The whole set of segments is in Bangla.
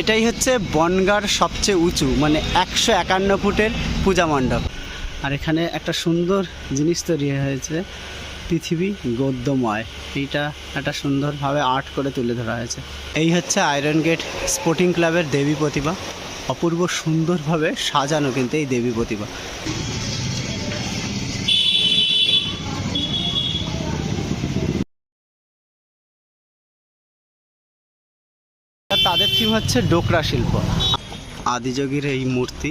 এটাই হচ্ছে বনগার সবচেয়ে উঁচু মানে একশো একান্ন ফুটের পূজা মণ্ডপ। আর এখানে একটা সুন্দর জিনিস তৈরি হয়েছে, পৃথিবী গদ্যময়। এইটা একটা সুন্দরভাবে আর্ট করে তুলে ধরা হয়েছে। এই হচ্ছে আয়রন গেট স্পোর্টিং ক্লাবের দেবী প্রতিমা। অপূর্ব সুন্দরভাবে সাজানো কিন্তু এই দেবী প্রতিমা। আর হচ্ছে ডোকরা শিল্প। আদিযোগীর এই মূর্তি,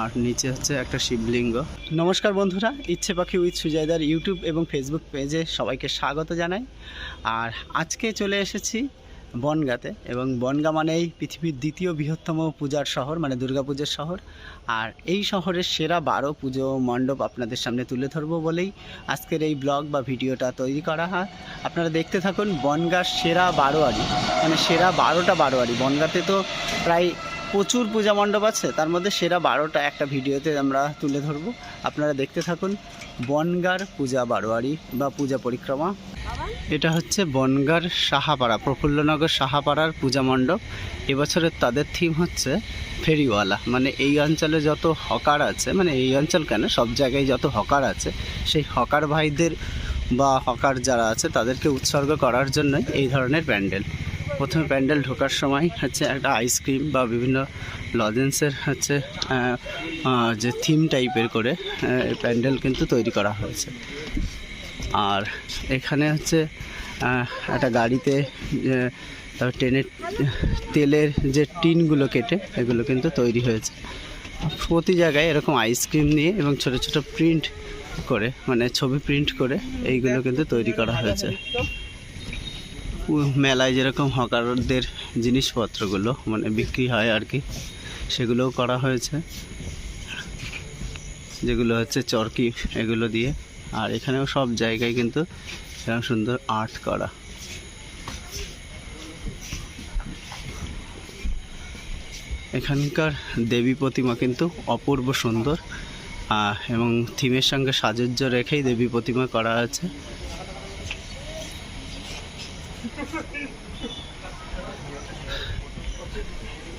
আর নিচে হচ্ছে একটা শিবলিঙ্গ। নমস্কার বন্ধুরা, ইচ্ছে পাখি উইথ সুজয়দার ইউটিউব এবং ফেসবুক পেজে সবাইকে স্বাগত জানাই। আর আজকে চলে এসেছি বনগাতে। এবং বনগা মানেই পৃথিবীর দ্বিতীয় বৃহত্তম পূজার শহর মানে দুর্গাপূজার শহর। আর এই শহরের সেরা বারো পুজো মণ্ডপ আপনাদের সামনে তুলে ধরবো বলেই আজকের এই ব্লগ বা ভিডিওটা তৈরি করা হয়। আপনারা দেখতে থাকুন বনগার সেরা বারোয়ারি মানে সেরা বারোটা বারোয়ারি। বনগাতে তো প্রায় প্রচুর পূজা মণ্ডপ আছে। তার মধ্যে সেরা বারোটা একটা ভিডিওতে আমরা তুলে ধরবো। আপনারা দেখতে থাকুন, বনগার পূজা বারোয়ারি বা পূজা পরিক্রমা। এটা হচ্ছে বনগার সাহাপাড়া, প্রফুল্লনগর সাহাপাড়ার পূজা মণ্ডপ। এবছরের তাদের থিম হচ্ছে ফেরিওয়ালা। মানে এই অঞ্চলে যত হকার আছে মানে এই অঞ্চল কেন, সব জায়গায় যত হকার আছে, সেই হকার ভাইদের বা হকার যারা আছে, তাদেরকে উৎসর্গ করার জন্য এই ধরনের প্যান্ডেল। প্রথমে প্যান্ডেল ঢোকার সময় হচ্ছে একটা আইসক্রিম বা বিভিন্ন লজেন্সের হচ্ছে যে থিম টাইপের করে প্যান্ডেল কিন্তু তৈরি করা হয়েছে। আর এখানে হচ্ছে একটা গাড়িতে ট্রেনের তেলের যে টিনগুলো কেটে, এগুলো কিন্তু তৈরি হয়েছে। প্রতি জায়গায় এরকম আইসক্রিম নিয়ে এবং ছোট ছোট প্রিন্ট করে মানে ছবি প্রিন্ট করে, এইগুলো কিন্তু তৈরি করা হয়েছে। মেলায় যেরকম হকারদের জিনিসপত্রগুলো মানে বিক্রি হয় আর কি, সেগুলোও করা হয়েছে। যেগুলো হচ্ছে চরকি, এগুলো দিয়ে। আর এখানেও সব জায়গায় কিন্তু এরকম সুন্দর আর্ট করা। এখানকার দেবী প্রতিমা কিন্তু অপূর্ব সুন্দর এবং থিমের সঙ্গে সাজুজ্য রেখেই দেবী প্রতিমা করা আছে।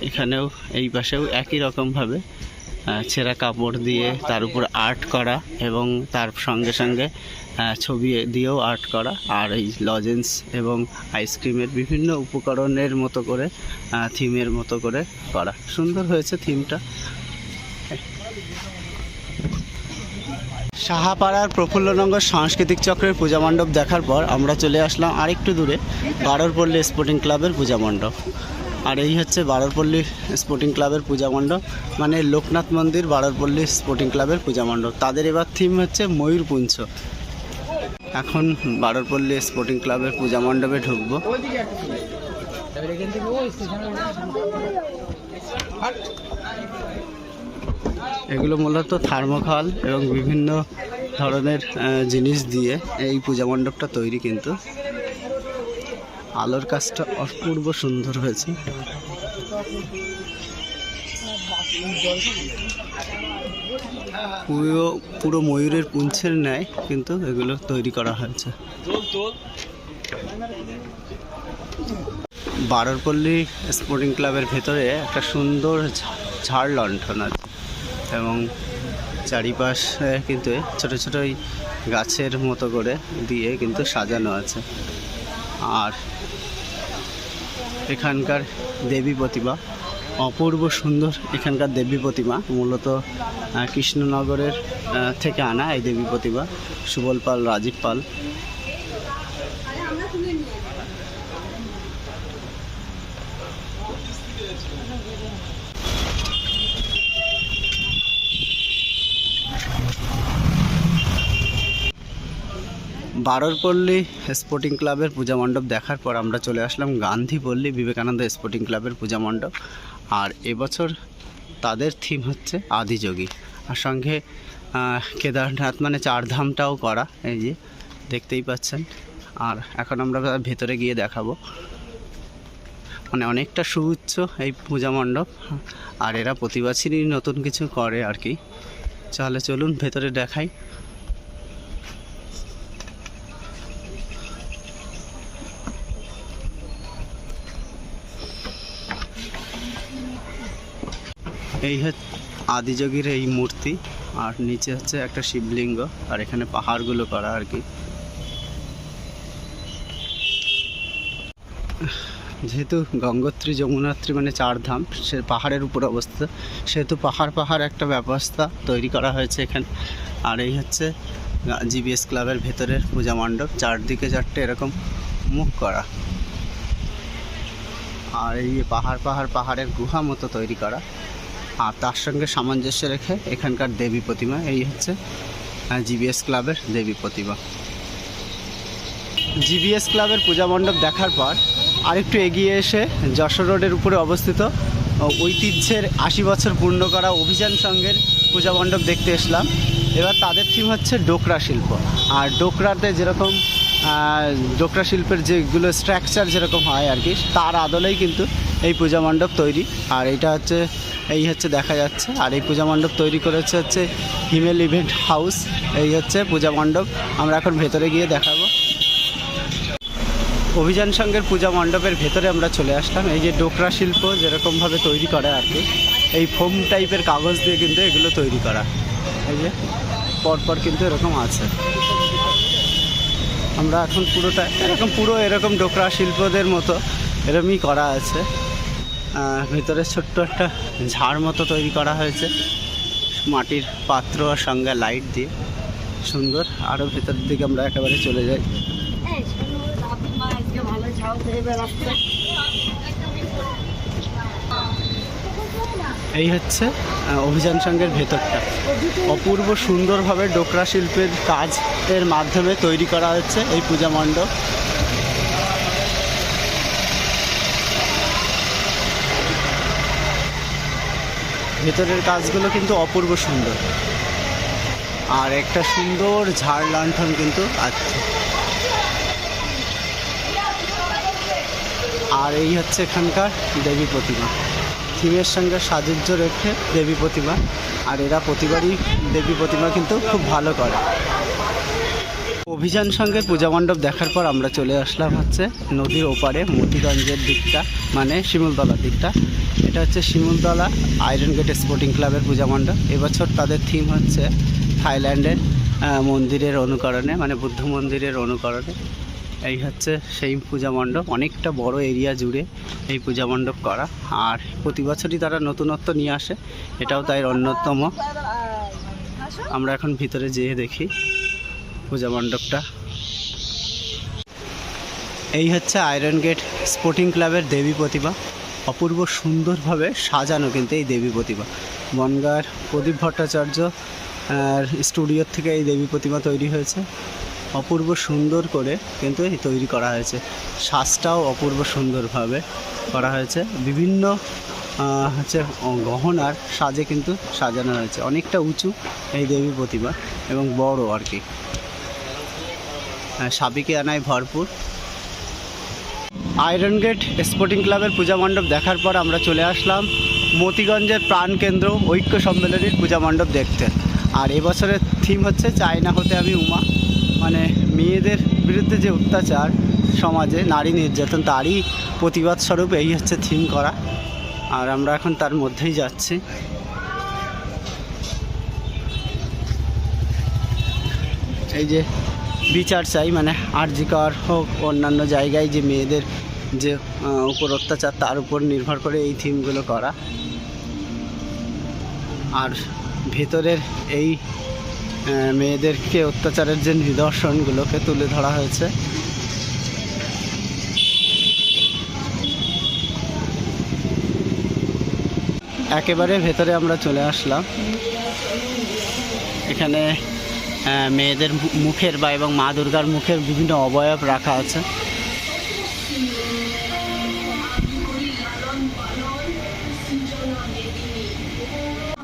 এখানেও এই পাশেও একই রকমভাবে ছেঁড়া কাপড় দিয়ে তার উপর আর্ট করা এবং তার সঙ্গে সঙ্গে ছবি দিয়েও আর্ট করা আর এই লজেন্স এবং আইসক্রিমের বিভিন্ন উপকরণের মতো করে থিমের মতো করে করা। সুন্দর হয়েছে থিমটা। সাহাপাড়ার প্রফুল্লনগর সাংস্কৃতিক চক্রের পূজা মণ্ডপ দেখার পর আমরা চলে আসলাম আরেকটু দূরে বারোরপল্লী স্পোর্টিং ক্লাবের পূজা মণ্ডপ। আর এই হচ্ছে বারোরপল্লী স্পোর্টিং ক্লাবের পূজা মণ্ডপ। মানে লোকনাথ মন্দির, বারোরপল্লী স্পোর্টিং ক্লাবের পূজা মণ্ডপ। তাদের এবার থিম হচ্ছে ময়ূরপুঞ্জ এখন বারোরপল্লী স্পোর্টিং ক্লাবের পূজা মণ্ডপে ঢুকবো। এগুলো মূলত থার্মোকল এবং বিভিন্ন ধরনের জিনিস দিয়ে এই পূজা মণ্ডপটা তৈরি কিন্তু। আলোর কাজটা অপূর্ব সুন্দর হয়েছে। পুরো পুরো ময়ূরের পুঞ্ছের ন্যায় কিন্তু এগুলো তৈরি করা হয়েছে। বারোরপল্লী স্পোর্টিং ক্লাবের ভেতরে একটা সুন্দর ঝাড় লণ্ঠন আছে এবং চারিপাশে কিন্তু ছোট ছোট গাছের মতো করে দিয়ে কিন্তু সাজানো আছে। আর এখানকার দেবী প্রতিমা, অপূর্ব সুন্দর এখানকার দেবী প্রতিমা, মূলত কৃষ্ণনগরের থেকে আনা এই দেবী প্রতিমা, সুবল পাল, রাজীব পাল। বারোরপল্লী স্পোর্টিং ক্লাবের পূজা মণ্ডপ দেখার পর আমরা চলে আসলাম গান্ধীপল্লী বিবেকানন্দ স্পোর্টিং ক্লাবের পূজা মণ্ডপ। আর এবছর তাদের থিম হচ্ছে আদিযোগী আর সঙ্গে কেদারনাথ মানে চারধামটাও করা, এই যে দেখতেই পাচ্ছেন। আর এখন আমরা ভেতরে গিয়ে দেখাবো। মানে অনেকটা সুউচ্চ এই পূজা মণ্ডপ। আর এরা প্রতি বছরই নতুন কিছু করে আর কি। তাহলে চলুন ভেতরে দেখাই। এই হচ্ছে আদিযোগীর এই মূর্তি, আর নিচে হচ্ছে একটা শিবলিঙ্গ, আর এখানে পাহাড়গুলো করা আর কি। যেহেতু গঙ্গোত্রী, যমুনাত্রী মানে চার ধাম, সে পাহাড়ের উপর অবস্থিত, সেহেতু পাহাড় পাহাড় একটা ব্যবস্থা তৈরি করা হয়েছে এখানে। আর এই হচ্ছে জিবিএস ক্লাবের ভেতরের পূজা মণ্ডপ, চারদিকে চারটে এরকম মুখ করা। আর এই পাহাড় পাহাড় পাহাড়ের গুহা মতো তৈরি করা। আর তার সঙ্গে সামঞ্জস্য রেখে এখানকার দেবী প্রতিমা, এই হচ্ছে জিবিএস ক্লাবের দেবী প্রতিমা। জিবিএস ক্লাবের পূজা মণ্ডপ দেখার পর আরেকটু এগিয়ে এসে যশোর রোডের উপরে অবস্থিত ঐতিহ্যের আশি বছর পূর্ণ করা অভিযান সঙ্গের পূজা মণ্ডপ দেখতে এসলাম। এবার তাদের থিম হচ্ছে ডোকরা শিল্প। আর ডোকরাতে যেরকম ডোকরা শিল্পের যেগুলো স্ট্রাকচার যেরকম হয় আর কি, তার আদলেই কিন্তু এই পূজা মণ্ডপ তৈরি। আর এটা হচ্ছে, এই হচ্ছে দেখা যাচ্ছে। আর এই পূজা মণ্ডপ তৈরি করেছে হচ্ছে হিমেল ইভেন্ট হাউস। এই হচ্ছে পূজা মণ্ডপ। আমরা এখন ভেতরে গিয়ে দেখাবো। অভিযান সঙ্গের পূজা মণ্ডপের ভেতরে আমরা চলে আসলাম। এই যে ডোকরা শিল্প যেরকমভাবে তৈরি করে আর কি, এই ফোম টাইপের কাগজ দিয়ে কিন্তু এগুলো তৈরি করা। এই যে, পরপর কিন্তু এরকম আছে। আমরা এখন পুরোটা, এরকম পুরো এরকম ডোকরা শিল্পদের মতো এরকমই করা আছে। ভেতরে ছোট্ট একটা ঝাড় মতো তৈরি করা হয়েছে। মাটির পাত্র আর সঙ্গে লাইট দিয়ে। সুন্দর। আরও ভেতরের দিকে আমরা একেবারে চলে যাই। এই হচ্ছে অভিযান সঙ্গের ভেতরটা। অপূর্ব সুন্দরভাবে ডোকরা শিল্পের কাজ এর মাধ্যমে তৈরি করা হচ্ছে এই পূজা মণ্ডপ। ভেতরের কাজগুলো কিন্তু অপূর্ব সুন্দর। আর একটা সুন্দর ঝাড় লান্ঠন কিন্তু আছে আর এই হচ্ছে এখানকার দেবী প্রতিমা। থিমের সঙ্গে সাজুজ্য রেখে দেবী প্রতিমা। আর এরা প্রতিবারই দেবী প্রতিমা কিন্তু খুব ভালো করে। অভিযান সঙ্গে পূজা মণ্ডপ দেখার পর আমরা চলে আসলাম হচ্ছে নদীর ওপারে, মতিগঞ্জের দিকটা মানে শিমুলতলার দিকটা। এটা হচ্ছে শিমুলতলা আয়রন গেট স্পোর্টিং ক্লাবের পূজা মণ্ডপ। এবছর তাদের থিম হচ্ছে থাইল্যান্ডের মন্দিরের অনুকরণে মানে বুদ্ধ মন্দিরের অনুকরণে। এই হচ্ছে সেই পূজা মণ্ডপ। অনেকটা বড় এরিয়া জুড়ে এই পূজা মণ্ডপ করা। আর প্রতি বছরই তারা নতুনত্ব নিয়ে আসে। এটাও তাই অন্যতম। আমরা এখন ভিতরে যেয়ে দেখি। পূজা মণ্ডপটা। এই হচ্ছে আয়রন গেট স্পোর্টিং ক্লাবের দেবী প্রতিমা। অপূর্ব সুন্দরভাবে সাজানো কিন্তু এই দেবী প্রতিমা। বনগার প্রদীপ ভট্টাচার্য, আর স্টুডিওর থেকে এই দেবী প্রতিমা তৈরি হয়েছে। অপূর্ব সুন্দর করে কিন্তু এই তৈরি করা হয়েছে। শ্বাসটাও অপূর্ব সুন্দরভাবে করা হয়েছে। বিভিন্ন হচ্ছে গহনার সাজে কিন্তু সাজানো হয়েছে। অনেকটা উঁচু এই দেবী প্রতিমা এবং বড় আর কি। সাবিকে আনায় ভরপুর। আয়রন গেট স্পোর্টিং ক্লাবের পূজা মণ্ডপ দেখার পর আমরা চলে আসলাম মতিগঞ্জের প্রাণকেন্দ্র ঐক্য সম্মেলনীর পূজা মণ্ডপ দেখতে। আর এবছরের থিম হচ্ছে চায়না হতে আমি উমা। মানে মেয়েদের বিরুদ্ধে যে অত্যাচার সমাজে, নারী নির্যাতন, তারই প্রতিবাদ স্বরূপ এই হচ্ছে থিম করা। আর আমরা এখন তার মধ্যেই যাচ্ছি। এই যে বিচার চাই মানে আরজিকর হোক, অন্যান্য জায়গায় যে মেয়েদের যে উপর অত্যাচার, তার উপর নির্ভর করে এই থিমগুলো করা। আর ভেতরের এই মেয়েদেরকে অত্যাচারের যে নিদর্শনগুলোকে তুলে ধরা হয়েছে। একেবারে ভেতরে আমরা চলে আসলাম। এখানে মেয়েদের মুখের বা এবং মা দুর্গার মুখের বিভিন্ন অবয়ব রাখা আছে।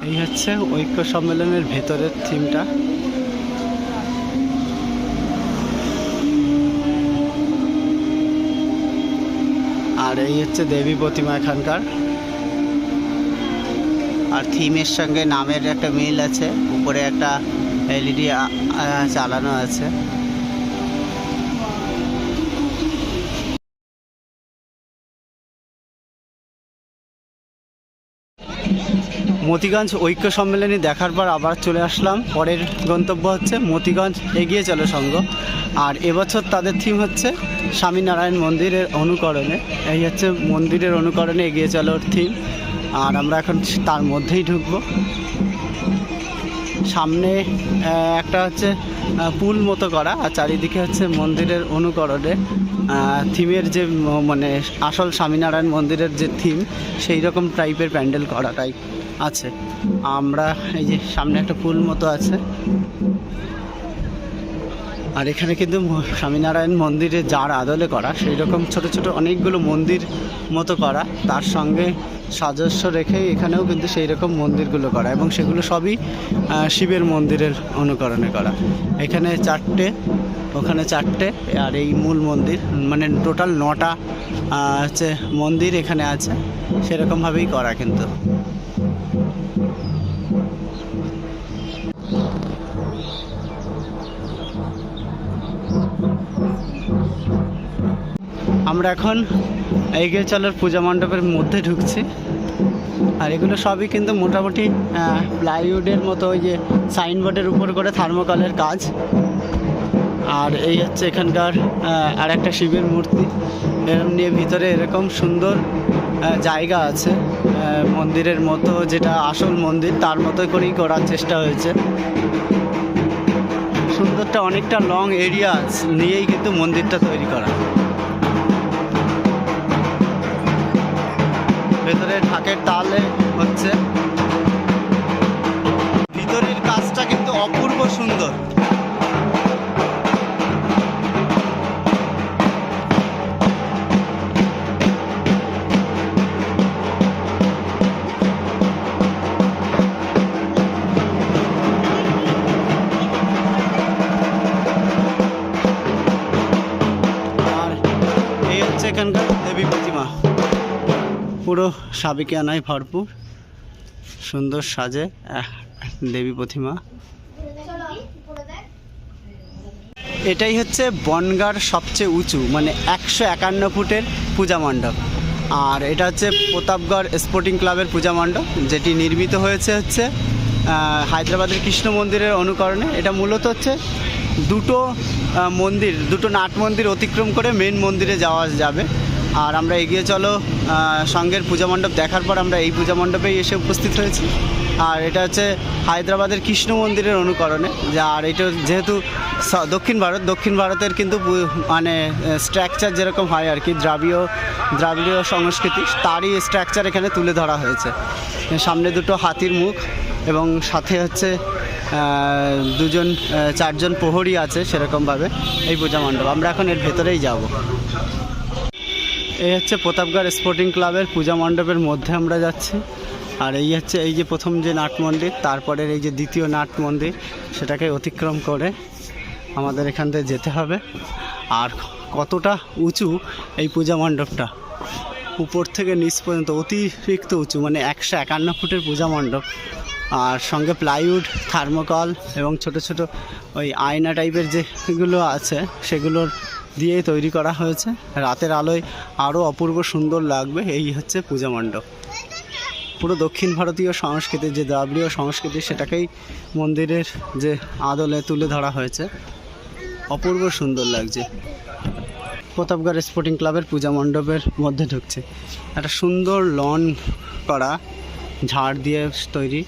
এই হচ্ছে ঐক্য সম্মেলনের ভেতরের থিমটা। আর এই হচ্ছে দেবী প্রতিমা এখানকার। আর থিমের সঙ্গে নামের একটা মিল আছে। উপরে একটা এলইডি চালানো আছে। মতিগঞ্জ ঐক্য সম্মেলনী দেখার পর আবার চলে আসলাম। পরের গন্তব্য হচ্ছে মতিগঞ্জ এগিয়ে চলো সঙ্গ আর এবছর তাদের থিম হচ্ছে স্বামীনারায়ণ মন্দিরের অনুকরণে। এই হচ্ছে মন্দিরের অনুকরণে এগিয়ে চলোর থিম আর আমরা এখন তার মধ্যেই ঢুকবো। সামনে একটা হচ্ছে পুল মতো করা আর চারিদিকে হচ্ছে মন্দিরের অনুকরণে থিমের যে মানে আসল স্বামীনারায়ণ মন্দিরের যে থিম, সেই রকম টাইপের প্যান্ডেল করাটাই আছে। আমরা এই যে সামনে একটা পুল মতো আছে। আর এখানে কিন্তু স্বামীনারায়ণ মন্দিরে যার আদলে করা সেই রকম ছোট ছোট অনেকগুলো মন্দির মতো করা, তার সঙ্গে সাজস্ব রেখে এখানেও কিন্তু সেই রকম মন্দিরগুলো করা এবং সেগুলো সবই শিবের মন্দিরের অনুকরণে করা। এখানে চারটে, ওখানে চারটে, আর এই মূল মন্দির মানে টোটাল নটা হচ্ছে মন্দির এখানে আছে, সেরকমভাবেই করা কিন্তু। আমরা এখন এগিয়ে চলার পূজা মণ্ডপের মধ্যে ঢুকছি। আর এগুলো সবই কিন্তু মোটামুটি প্লাইউডের মতো ওই যে সাইনবোর্ডের উপর করে থার্মোকলের কাজ। আর এই হচ্ছে এখানকার আর একটা শিবের মূর্তি। এরম নিয়ে ভিতরে এরকম সুন্দর জায়গা আছে। মন্দিরের মতো যেটা আসল মন্দির, তার মতো করেই করার চেষ্টা হয়েছে। সুন্দরটা অনেকটা লং এরিয়া নিয়েই কিন্তু মন্দিরটা তৈরি করা। ভেতরে ঢাকের তালে হচ্ছে। ভিতরের কাজটা কিন্তু অপূর্ব। পুরো সাবিকে আনায় ভরপুর। সুন্দর সাজে দেবী প্রতিমা। এটাই হচ্ছে বনগার সবচেয়ে উঁচু মানে একশো একান্ন ফুটের পূজা মণ্ডপ। আর এটা হচ্ছে প্রতাপগড় স্পোর্টিং ক্লাবের পূজা মণ্ডপ, যেটি নির্মিত হয়েছে হচ্ছে হায়দ্রাবাদের কৃষ্ণ মন্দিরের অনুকরণে। এটা মূলত হচ্ছে দুটো মন্দির, দুটো নাট মন্দির অতিক্রম করে মেন মন্দিরে যাওয়া যাবে। আর আমরা এগিয়ে চলো সঙ্গের পূজা মণ্ডপ দেখার পর আমরা এই পূজা মণ্ডপেই এসে উপস্থিত হয়েছি। আর এটা হচ্ছে হায়দ্রাবাদের কৃষ্ণ মন্দিরের অনুকরণে, যা আর এটা যেহেতু দক্ষিণ ভারত, দক্ষিণ ভারতের কিন্তু মানে স্ট্রাকচার যেরকম হয় আর কি দ্রাবিড়ীয় দ্রাবিড়ীয় সংস্কৃতি, তারই স্ট্রাকচার এখানে তুলে ধরা হয়েছে। সামনে দুটো হাতির মুখ এবং সাথে হচ্ছে দুজন চারজন প্রহরী আছে সেরকমভাবে এই পূজা মণ্ডপ। আমরা এখন এর ভেতরেই যাব। এই হচ্ছে প্রতাপগড় স্পোর্টিং ক্লাবের পূজা মণ্ডপের মধ্যে আমরা যাচ্ছি। আর এই হচ্ছে, এই যে প্রথম যে নাট মন্দির, তারপরের এই যে দ্বিতীয় নাট মন্দির, সেটাকে অতিক্রম করে আমাদের এখান থেকে যেতে হবে। আর কতটা উঁচু এই পূজা মণ্ডপটা? উপর থেকে নিচ পর্যন্ত অতিরিক্ত উঁচু মানে একশো একান্ন ফুটের পূজা মণ্ডপ। আর সঙ্গে প্লাইউড থার্মোকল এবং ছোট ছোট ওই আয়না টাইপের যেগুলো আছে, সেগুলোর দিয়ে তৈরি করা হয়েছে। রাতের আলোয় আরও অপূর্ব সুন্দর লাগবে, এই হচ্ছে পূজা মণ্ডপ। পুরো দক্ষিণ ভারতীয় সংস্কৃতি, যে দ্রাবিড়ীয় সংস্কৃতি, সেটাকেই মন্দিরের যে আদলে তুলে ধরা হয়েছে। অপূর্ব সুন্দর লাগছে। প্রতাপগড় স্পোর্টিং ক্লাবের পূজা মণ্ডপের মধ্যে ঢুকছে। একটা সুন্দর লন করা, ঝাড় দিয়ে তৈরি।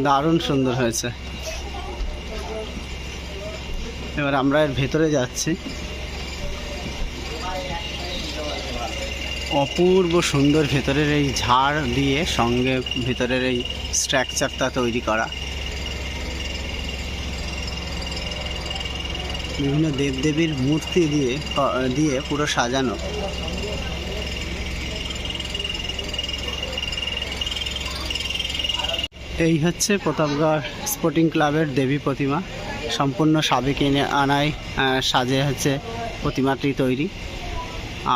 দারুণ সুন্দর হয়েছে। এবার আমরা এর ভেতরে যাচ্ছি। অপূর্ব সুন্দর ভেতরের এই ঝাড় দিয়ে সঙ্গে ভেতরের এই স্ট্রাকচারটা তৈরি করা। বিভিন্ন দেবদেবীর মূর্তি দিয়ে দিয়ে পুরো সাজানো। এই হচ্ছে প্রতাপগড় স্পোর্টিং ক্লাবের দেবী প্রতিমা। সম্পূর্ণ সাবেক এনে আনায় সাজে হচ্ছে প্রতিমাটি তৈরি।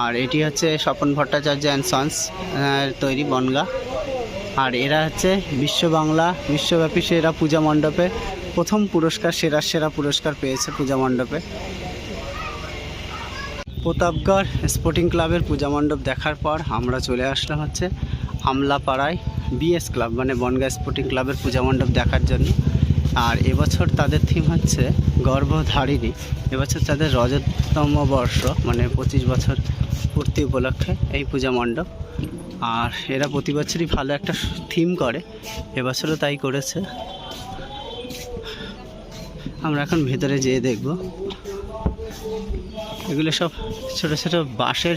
আর এটি হচ্ছে স্বপন ভট্টাচার্য অ্যান্ড সন্স তৈরি বনগা। আর এরা হচ্ছে বিশ্ব বাংলা, বিশ্বব্যাপী সেরা পূজা মণ্ডপে প্রথম পুরস্কার, সেরা সেরা পুরস্কার পেয়েছে পূজা মণ্ডপে। প্রতাপগড় স্পোর্টিং ক্লাবের পূজা মণ্ডপ দেখার পর আমরা চলে আসলাম হচ্ছে আমলাপাড়ায় বিএস ক্লাব মানে বনগা স্পোর্টিং ক্লাবের পূজা মণ্ডপ দেখার জন্য। আর এবছর তাদের থিম হচ্ছে গর্ভধারিণী। এবছর তাদের রজততম বর্ষ মানে পঁচিশ বছর পূর্তি উপলক্ষে এই পূজা মণ্ডপ। আর এরা প্রতি বছরই ভালো একটা থিম করে, এবছরও তাই করেছে। আমরা এখন ভেতরে যেয়ে দেখব। এগুলো সব ছোট ছোট বাঁশের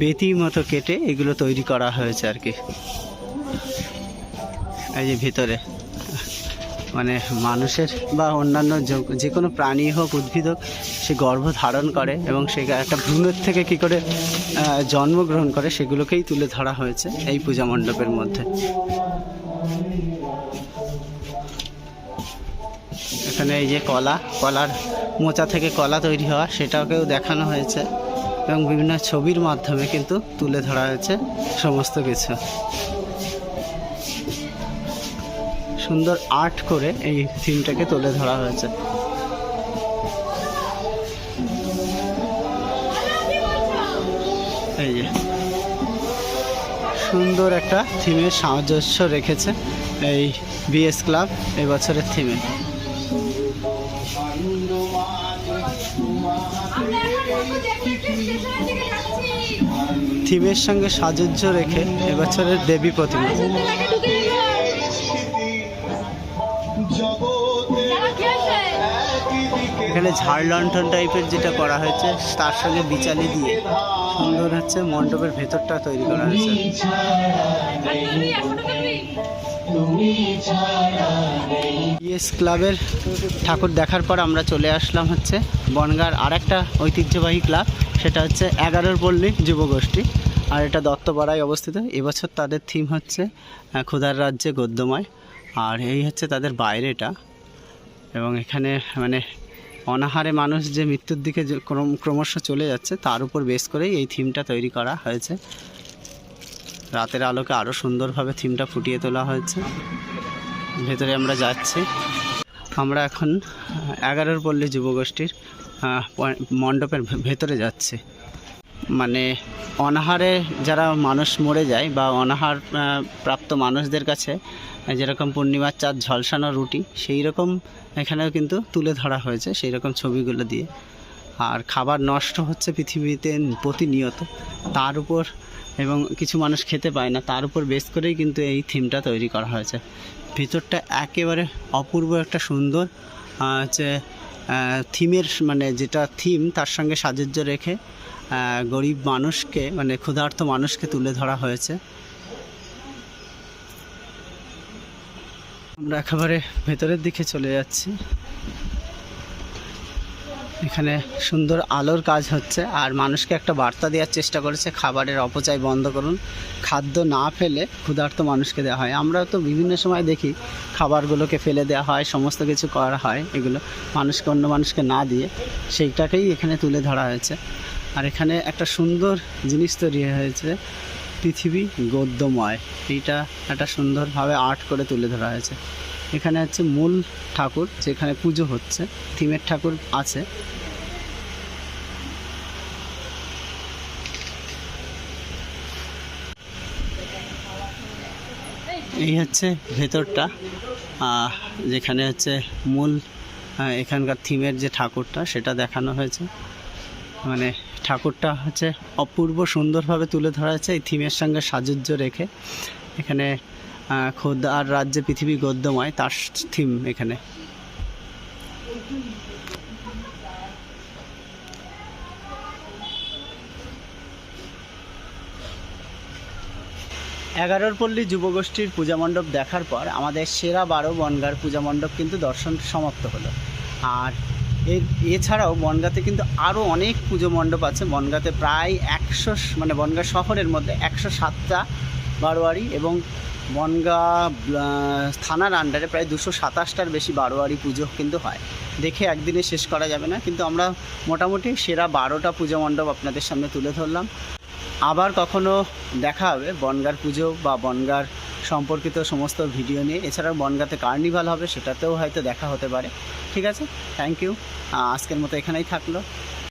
বেতি মতো কেটে এগুলো তৈরি করা হয়েছে আর কি। এই যে ভিতরে। মানে মানুষের বা অন্যান্য যে- কোনো প্রাণী হোক, উদ্ভিদ হোক, সে গর্ভ ধারণ করে এবং সে একটা ভ্রূণের থেকে কী করে জন্মগ্রহণ করে, সেগুলোকেই তুলে ধরা হয়েছে এই পূজা মণ্ডপের মধ্যে। এখানে এই যে কলা, কলার মোচা থেকে কলা তৈরি হওয়া, সেটাকেও দেখানো হয়েছে এবং বিভিন্ন ছবির মাধ্যমে কিন্তু তুলে ধরা হয়েছে সমস্ত কিছু। সুন্দর আর্ট করে এই থিমটাকে তুলে ধরা হয়েছে। এই যে। সুন্দর একটা থিমের সামঞ্জস্য রেখেছে এই বিএস ক্লাব এবছরের থিমে। থিমের সঙ্গে সাজুজ্য রেখে এবছরের দেবী প্রতিমা। এখানে ঝাড় লণ্ঠন টাইপের যেটা করা হয়েছে, তার সঙ্গে বিচালি দিয়ে সুন্দর হচ্ছে মণ্ডপের ভেতরটা তৈরি করা হয়েছে। ইএস ক্লাবের ঠাকুর দেখার পর আমরা চলে আসলাম হচ্ছে বনগার আরেকটা ঐতিহ্যবাহী ক্লাব, সেটা হচ্ছে এগারোর পল্লী যুবগোষ্ঠী। আর এটা দত্তপাড়ায় অবস্থিত। এবছর তাদের থিম হচ্ছে ক্ষুধার রাজ্যে গদ্যময়। আর এই হচ্ছে তাদের বাইরেটা। এবং এখানে মানে অনাহারে মানুষ যে মৃত্যুর দিকে ক্রমশ চলে যাচ্ছে, তার উপর বেস করেই এই থিমটা তৈরি করা হয়েছে। রাতের আলোকে আরও সুন্দরভাবে থিমটা ফুটিয়ে তোলা হয়েছে। ভেতরে আমরা যাচ্ছি। আমরা এখন, এগারোর পল্লী যুবগোষ্ঠীর মণ্ডপের ভেতরে যাচ্ছি। মানে অনাহারে যারা মানুষ মরে যায় বা অনাহার প্রাপ্ত মানুষদের কাছে যেরকম পূর্ণিমার চাঁদ ঝলসানো রুটি সেই রকম এখানেও কিন্তু তুলে ধরা হয়েছে সেই রকম ছবিগুলো দিয়ে। আর খাবার নষ্ট হচ্ছে পৃথিবীতে প্রতিনিয়ত। তার উপর এবং কিছু মানুষ খেতে পায় না, তার উপর বেস করেই কিন্তু এই থিমটা তৈরি করা হয়েছে। ভিতরটা একেবারে অপূর্ব একটা সুন্দর হচ্ছে থিমের মানে যেটা থিম তার সঙ্গে সাজুজ্য রেখে গরিব মানুষকে মানে ক্ষুধার্ত মানুষকে তুলে ধরা হয়েছে। আমরা একেবারে ভেতরের দিকে চলে যাচ্ছি। এখানে সুন্দর আলোর কাজ হচ্ছে, আর মানুষকে একটা বার্তা দেওয়ার চেষ্টা করেছে, খাবারের অপচয় বন্ধ করুন। খাদ্য না ফেলে ক্ষুধার্ত মানুষকে দেওয়া হয়। আমরা তো বিভিন্ন সময় দেখি, খাবারগুলোকে ফেলে দেওয়া হয়, সমস্ত কিছু করা হয়, এগুলো মানুষকে, অন্য মানুষকে না দিয়ে সেইটাকেই এখানে তুলে ধরা হয়েছে। আর এখানে একটা সুন্দর জিনিস তৈরি হয়েছে, পৃথিবী গদ্যময়। এইটা একটা সুন্দরভাবে আর্ট করে তুলে ধরা হয়েছে। এখানে হচ্ছে মূল ঠাকুর, যেখানে পুজো হচ্ছে থিমের ঠাকুর আছে। এই হচ্ছে ভেতরটা যেখানে হচ্ছে মূল এখানকার থিমের যে ঠাকুরটা, সেটা দেখানো হয়েছে। মানে ঠাকুরটা হচ্ছে অপূর্ব সুন্দরভাবে তুলে ধরা হয়েছে। এই থিমের সঙ্গে সাজুজ্য রেখে এখানে খোদ আর রাজ্যে পৃথিবী গদ্যময়, তার থিম এখানে। এগারোর পল্লী যুবগোষ্ঠীর পূজা মণ্ডপ দেখার পর আমাদের সেরা বারো বনগার পূজা মণ্ডপ কিন্তু দর্শন সমাপ্ত হলো। আর এর এছাড়াও বনগাঁতে কিন্তু আরও অনেক পুজো মণ্ডপ আছে। বনগাঁতে প্রায় একশো মানে বনগাঁ শহরের মধ্যে একশো সাতটা বারোয়ারি এবং বনগাঁ থানার আন্ডারে প্রায় দুশো সাতাশটার বেশি বারোয়ারি পুজো কিন্তু হয়। দেখে একদিনে শেষ করা যাবে না, কিন্তু আমরা মোটামুটি সেরা বারোটা পুজো মণ্ডপ আপনাদের সামনে তুলে ধরলাম। আবার কখনো দেখা হবে বনগার পুজো বা বনগার সম্পর্কিত সমস্ত ভিডিও নিয়ে। এছাড়াও বনগাতে কার্নিভাল হবে, সেটাতেও হয়তো দেখা হতে পারে। ঠিক আছে? থ্যাংক ইউ আজকের মতো এখানেই থাকল।